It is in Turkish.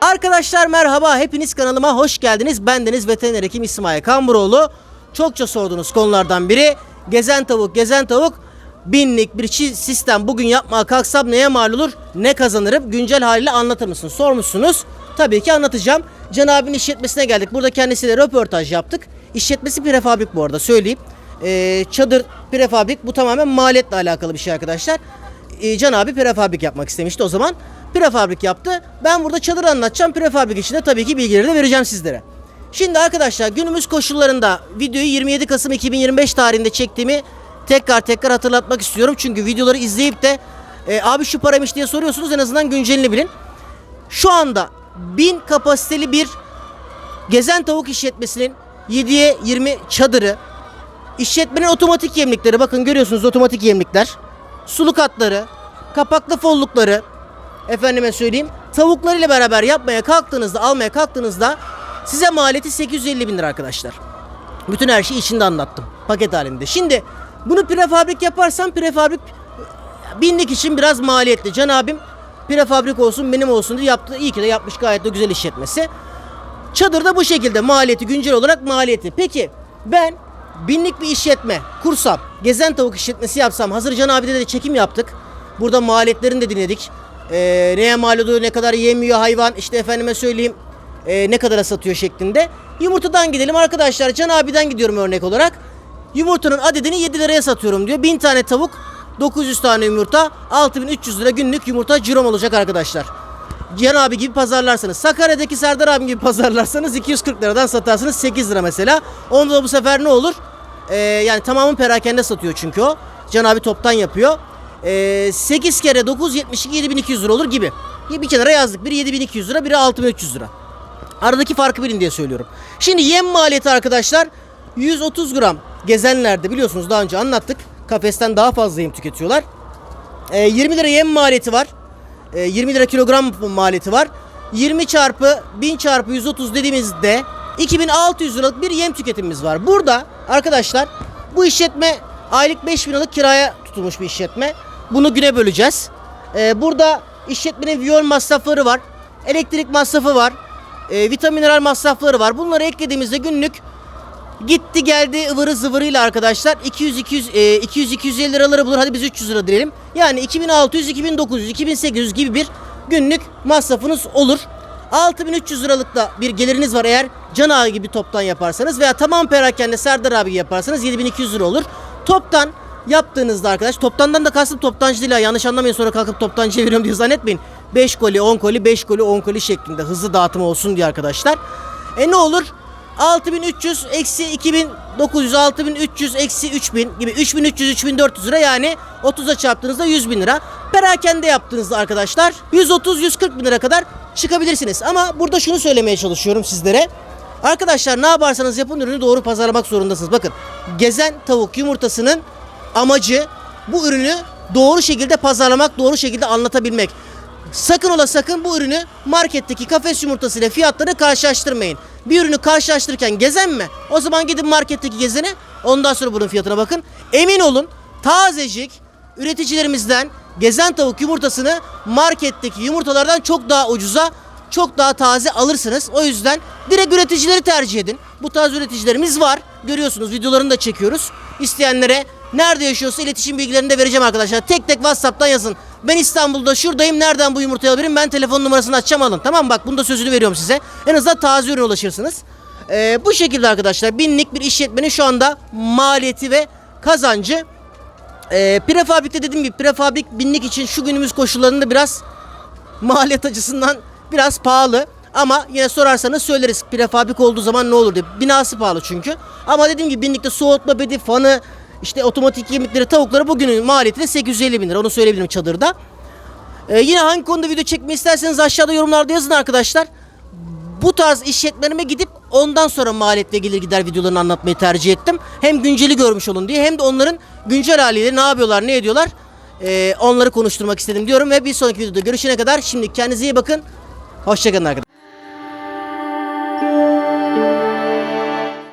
Arkadaşlar merhaba, hepiniz kanalıma hoş geldiniz. Bendeniz veteriner hekim İsmail Kamburoğlu. Çokça sorduğunuz konulardan biri gezen tavuk, gezen tavuk. Binlik bir sistem bugün yapmaya kalksam neye mal olur, ne kazanırım? Güncel haliyle anlatır mısın? Sormuşsunuz. Tabii ki anlatacağım. Cenab'ın işletmesine geldik. Burada kendisiyle röportaj yaptık. İşletmesi prefabrik bu arada söyleyeyim. Ee, çadır prefabrik bu tamamen maliyetle alakalı bir şey arkadaşlar. Ee, Can abi prefabrik yapmak istemişti o zaman. Prefabrik yaptı. Ben burada çadır anlatacağım. Prefabrik içinde tabii ki bilgileri de vereceğim sizlere. Şimdi arkadaşlar günümüz koşullarında videoyu 27 Kasım 2025 tarihinde çektiğimi tekrar tekrar hatırlatmak istiyorum. Çünkü videoları izleyip de e, abi şu paramış diye soruyorsunuz en azından güncelini bilin. Şu anda 1000 kapasiteli bir gezen tavuk işletmesinin 7'ye 20 çadırı, işletmenin otomatik yemlikleri bakın görüyorsunuz otomatik yemlikler, suluk hatları, kapaklı follukları, efendime söyleyeyim tavuklarıyla beraber yapmaya kalktığınızda almaya kalktığınızda size maliyeti 850 bin lira arkadaşlar. Bütün her şeyi içinde anlattım paket halinde. Şimdi bunu prefabrik yaparsam prefabrik binlik için biraz maliyetli. Can abim prefabrik olsun benim olsun diye yaptı. İyi ki de yapmış gayet de güzel işletmesi. Çadır da bu şekilde maliyeti güncel olarak maliyeti. Peki ben binlik bir işletme kursam, gezen tavuk işletmesi yapsam, hazır Can abide de çekim yaptık. Burada maliyetlerini de dinledik. Ee, neye mal oluyor, ne kadar yemiyor hayvan, işte efendime söyleyeyim e, ne kadara satıyor şeklinde. Yumurtadan gidelim arkadaşlar. Can abiden gidiyorum örnek olarak. Yumurtanın adedini 7 liraya satıyorum diyor. 1000 tane tavuk, 900 tane yumurta, 6300 lira günlük yumurta cirom olacak arkadaşlar. Cihan abi gibi pazarlarsanız, Sakarya'daki Serdar abi gibi pazarlarsanız 240 liradan satarsınız 8 lira mesela. Onda da bu sefer ne olur? Ee, yani tamamı perakende satıyor çünkü o. Can abi toptan yapıyor. Ee, 8 kere 9 72 7200 lira olur gibi. Bir kenara yazdık. Biri 7200 lira, biri 6300 lira. Aradaki farkı bilin diye söylüyorum. Şimdi yem maliyeti arkadaşlar 130 gram gezenlerde biliyorsunuz daha önce anlattık. Kafesten daha fazla yem tüketiyorlar. Ee, 20 lira yem maliyeti var. Ee, 20 lira kilogram maliyeti var. 20 çarpı 1000 çarpı 130 dediğimizde 2600 liralık bir yem tüketimimiz var. Burada arkadaşlar bu işletme aylık 5000 liralık kiraya tutulmuş bir işletme. Bunu güne böleceğiz. Ee, burada işletmenin viyol masrafları var. Elektrik masrafı var. E, vitamin mineral masrafları var. Bunları eklediğimizde günlük gitti geldi ıvırı zıvırıyla arkadaşlar 200 200 e, 200 250 liraları bulur. Hadi biz 300 lira diyelim. Yani 2600 2900 2800 gibi bir günlük masrafınız olur. 6300 liralık da bir geliriniz var eğer Can abi gibi toptan yaparsanız veya tamam perakende Serdar abi gibi yaparsanız 7200 lira olur. Toptan yaptığınızda arkadaş toptandan da kastım toptancı değil ha. yanlış anlamayın sonra kalkıp toptancı veriyorum diye zannetmeyin. 5 koli 10 koli 5 koli 10 koli şeklinde hızlı dağıtım olsun diye arkadaşlar. E ne olur? 6300 eksi 2900 6300 eksi 3000 gibi 3300 3400 lira yani 30'a çarptığınızda 100 bin lira. Perakende yaptığınızda arkadaşlar 130-140 bin lira kadar çıkabilirsiniz. Ama burada şunu söylemeye çalışıyorum sizlere. Arkadaşlar ne yaparsanız yapın ürünü doğru pazarlamak zorundasınız. Bakın gezen tavuk yumurtasının amacı bu ürünü doğru şekilde pazarlamak, doğru şekilde anlatabilmek. Sakın ola sakın bu ürünü marketteki kafes yumurtası ile fiyatlarını karşılaştırmayın. Bir ürünü karşılaştırırken gezen mi? O zaman gidin marketteki gezene ondan sonra bunun fiyatına bakın. Emin olun tazecik üreticilerimizden gezen tavuk yumurtasını marketteki yumurtalardan çok daha ucuza çok daha taze alırsınız. O yüzden direkt üreticileri tercih edin. Bu tarz üreticilerimiz var. Görüyorsunuz videolarını da çekiyoruz. İsteyenlere nerede yaşıyorsa iletişim bilgilerini de vereceğim arkadaşlar. Tek tek WhatsApp'tan yazın. Ben İstanbul'da şuradayım. Nereden bu yumurtayı alabilirim? Ben telefon numarasını açacağım alın. Tamam mı? Bak bunu da sözünü veriyorum size. En azından taze ürüne ulaşırsınız. Ee, bu şekilde arkadaşlar binlik bir işletmenin şu anda maliyeti ve kazancı ee, prefabrikte dediğim gibi prefabrik binlik için şu günümüz koşullarında biraz maliyet açısından biraz pahalı. Ama yine sorarsanız söyleriz prefabrik olduğu zaman ne olur diye. Binası pahalı çünkü. Ama dediğim gibi binlikte soğutma bedi, fanı, işte otomatik yemekleri, tavukları bugünün maliyeti de 850 bin lira. Onu söyleyebilirim çadırda. Ee, yine hangi konuda video çekmeyi isterseniz aşağıda yorumlarda yazın arkadaşlar. Bu tarz işletmelerime gidip ondan sonra maliyet gelir gider videolarını anlatmayı tercih ettim. Hem günceli görmüş olun diye hem de onların güncel haliyle ne yapıyorlar ne ediyorlar ee, onları konuşturmak istedim diyorum. Ve bir sonraki videoda görüşene kadar şimdi kendinize iyi bakın. Hoşçakalın arkadaşlar.